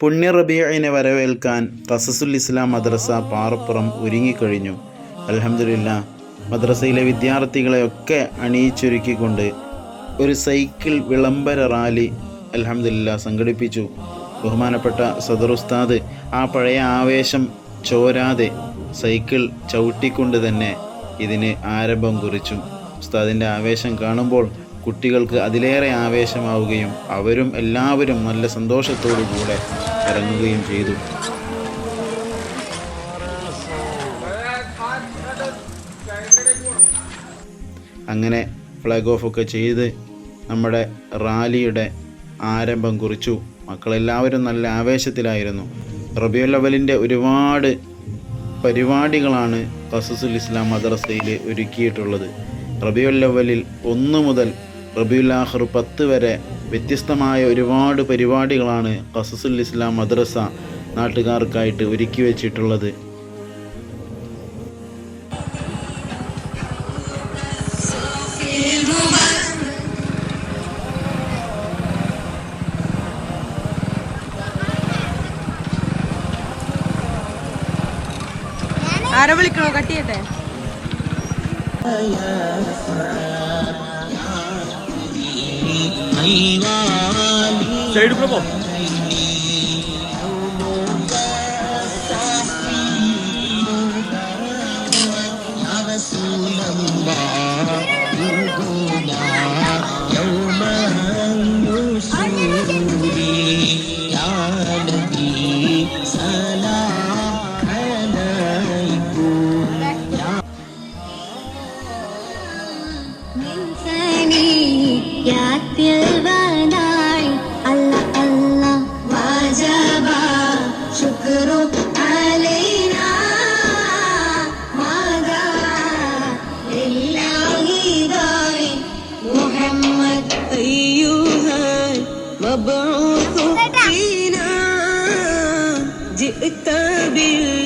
പുണ്യ റബീഇനെ വരവേൽക്കാൻ കസസുൽ ഇസ്ലാം മദ്രസ പാറപ്പുറം ഒരുങ്ങിക്കഴിഞ്ഞു. അലഹമില്ല മദ്രസയിലെ വിദ്യാർത്ഥികളെയൊക്കെ അണിയിച്ചൊരുക്കിക്കൊണ്ട് ഒരു സൈക്കിൾ വിളംബര റാലി അലഹമില്ല സംഘടിപ്പിച്ചു. ബഹുമാനപ്പെട്ട സദർ ഉസ്താദ് ആ പഴയ ആവേശം ചോരാതെ സൈക്കിൾ ചവിട്ടിക്കൊണ്ട് തന്നെ ഇതിന് ആരംഭം കുറിച്ചു. ഉസ്താദിന്റെ ആവേശം കാണുമ്പോൾ കുട്ടികൾക്ക് അതിലേറെ ആവേശമാവുകയും അവരും എല്ലാവരും നല്ല സന്തോഷത്തോടു കൂടെ ഇറങ്ങുകയും ചെയ്തു. അങ്ങനെ ഫ്ലാഗ് ഓഫ് ഒക്കെ ചെയ്ത് നമ്മുടെ റാലിയുടെ ആരംഭം കുറിച്ചു. മക്കളെല്ലാവരും നല്ല ആവേശത്തിലായിരുന്നു. റബിയുൽ ലവലിന്റെ ഒരുപാട് പരിപാടികളാണ് കസസുൽ ഇസ്ലാം മദ്രസയിൽ ഒരുക്കിയിട്ടുള്ളത്. റബിയുൽ അവലിൽ ഒന്ന് മുതൽ റബിയുൽ ആഖർ പത്ത് വരെ വ്യത്യസ്തമായ ഒരുപാട് പരിപാടികളാണ് ഖസസുൽ ഇസ്ലാം മദ്രസ നാട്ടുകാർക്കായിട്ട് ഒരുക്കി വെച്ചിട്ടുള്ളത്. ആരെ വിളിക്കണോ? Cut side Prabhu. ثانية يعد البداع الله الله. وجب شكرك علينا. ما دعا لله داع محمد أيها المبعوث فينا. جئت بال